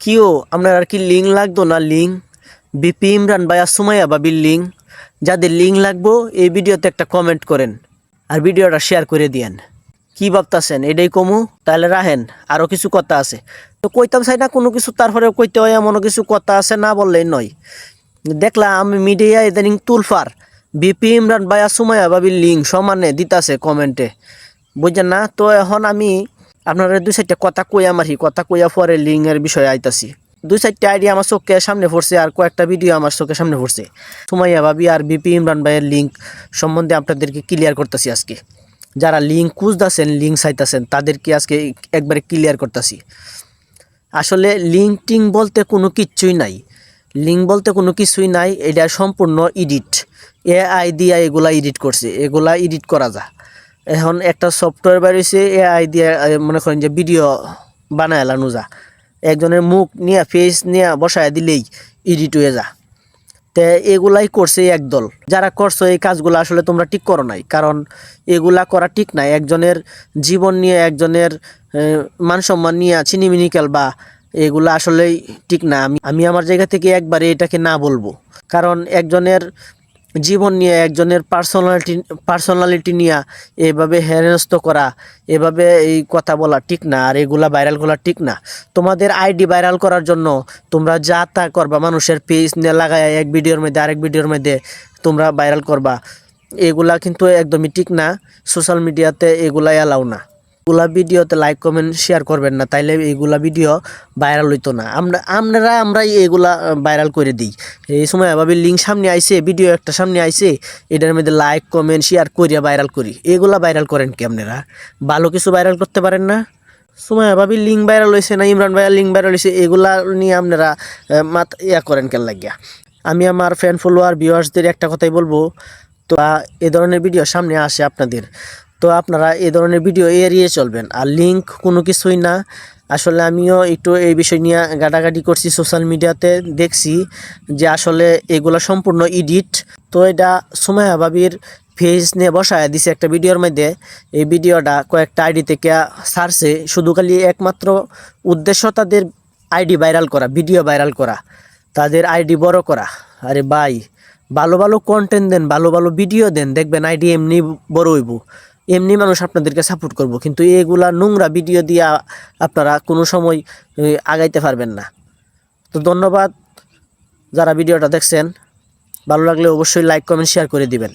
কিও? আপনার আর কি লিঙ্ক লাগতো না লিঙ্ক বিপি ইমরান আর সুমাইয়া বাবির লিঙ্ক যাদের লিঙ্ক লাগবো, এই ভিডিওতে একটা কমেন্ট করেন। আর ভিডিওটা শেয়ার করে দিয়েন। কি ভাবতাছেন? এটাই কমু? তাহলে রাহেন আরও কিছু কথা আছে। তো কইতাম চাই না, কোনো কিছু তারপরে কইতে হয়, এমনও কিছু কথা আছে, না বললেই নয়। দেখলাম আমি মিডিয়া ইদানিং তুলফার। বিপি ইমরান আর সুমাইয়া বাবির লিঙ্ক সমানে দিতাছে কমেন্টে বুঝছেন না? তো এখন আমি আপনারা দুই চারটা কথা কইয়া মারি কথা কইয়া পরে লিঙ্কের বিষয়ে আইতাছি। দুই চারটা আইডিয়া আমার চোখের সামনে পড়ছে আর কয়েকটা ভিডিও আমার চোখের সামনে পড়ছে। সুমাইয়া ভাবি আর বিপি ইমরান ভাইয়ের লিঙ্ক সম্বন্ধে আপনাদেরকে ক্লিয়ার করতেছি আজকে। যারা লিঙ্ক খুঁজতেছেন লিঙ্ক চাইতেছেন, তাদেরকে আজকে একবারে ক্লিয়ার করতেছি। আসলে লিঙ্ক টিং বলতে কোনো কিচ্ছুই নাই। লিঙ্ক বলতে কোনো কিছুই নাই, এটা সম্পূর্ণ এডিট। এ আই দিয়া এগুলা এডিট করছে, এগুলা এডিট করা যায় এখন একটা সফটওয়্যার বেরিয়েছে এ আই দিয়ে মনে করেন যে ভিডিও বানায় এলানো যা একজনের মুখ নিয়ে ফেস নিয়ে বসায় দিলেই এডিট হয়ে যা। তে এগুলাই করছে একদল যারা করছ এই কাজগুলো আসলে তোমরা ঠিক করো নাই, কারণ এগুলা করা ঠিক নাই। একজনের জীবন নিয়ে, একজনের মান সম্মান নিয়ে চিনিমিনি খেলবা এগুলা আসলেই ঠিক না। আমি আমি আমার জায়গা থেকে একবারে এটাকে না বলব। কারণ একজনের জীবন নিয়ে, একজনের পার্সোনালিটি পার্সোনালিটি নিয়ে এভাবে হেনস্থ করা, এভাবে এই কথা বলা ঠিক না, আর এগুলা ভাইরাল করা ঠিক না। তোমাদের আইডি ভাইরাল করার জন্য তোমরা যা তা করবা, মানুষের পেজ নিয়ে লাগায় এক ভিডিওর মধ্যে, আরেক ভিডিওর মধ্যে তোমরা ভাইরাল করবা। এগুলা কিন্তু একদমই ঠিক না। সোশ্যাল মিডিয়াতে এগুলা অ্যালাউ না। এগুলা ভিডিওতে লাইক কমেন্ট শেয়ার করবেন না, তাইলে এগুলা ভিডিও ভাইরাল হইতো না। আমরা আমরা আমরা এগুলা ভাইরাল করে দিই। এই সময় ভাবি লিঙ্ক সামনে আইসে ভিডিও একটা সামনে আইসে এটার মধ্যে লাইক কমেন্ট শেয়ার করিয়া ভাইরাল করি। এগুলা ভাইরাল করেন কি আপনারা? ভালো কিছু ভাইরাল করতে পারেন না? সময় ভাবি লিঙ্ক ভাইরাল হয়েছে না, ইমরান ভাইয়ের লিঙ্ক ভাইরাল হয়েছে এগুলা নিয়ে আপনারা মাত ইয়া করেন কেন লাগিয়া? আমি আমার ফ্যান ফলোয়ার ভিউয়ার্সদের একটা কথাই বলব, তো এ ধরনের ভিডিও সামনে আসে আপনাদের। তো আপনারা এ ধরনের ভিডিও এড়িয়ে চলবেন। আর লিঙ্ক কোনো কিছুই না। আসলে আমিও একটু এই বিষয় নিয়ে গাটাগাটি করছি সোশ্যাল মিডিয়াতে দেখছি যে আসলে এগুলো সম্পূর্ণ এডিট তো এটা সুমায়া বাবির ফেস নিয়ে বসায় দিছে একটা ভিডিওর মধ্যে। এই ভিডিওটা কয়েকটা আইডি থেকে ছাড়ছে শুধু খালি একমাত্র উদ্দেশ্য তাদের আইডি ভাইরাল করা ভিডিও ভাইরাল করা। তাদের আইডি বড় করা। আরে ভাই, ভালো ভালো কন্টেন্ট দেন, ভালো ভালো ভিডিও দেন। দেখবেন আইডি এমনি বড় হইব। এমনি মানুষ আপনাদেরকে সাপোর্ট করব, কিন্তু এগুলা নোংরা ভিডিও দিয়ে আপনারা কোনো সময় আগাইতে পারবেন না। তো ধন্যবাদ, যারা ভিডিওটা দেখছেন, ভালো লাগলে অবশ্যই লাইক কমেন্ট শেয়ার করে দিবেন।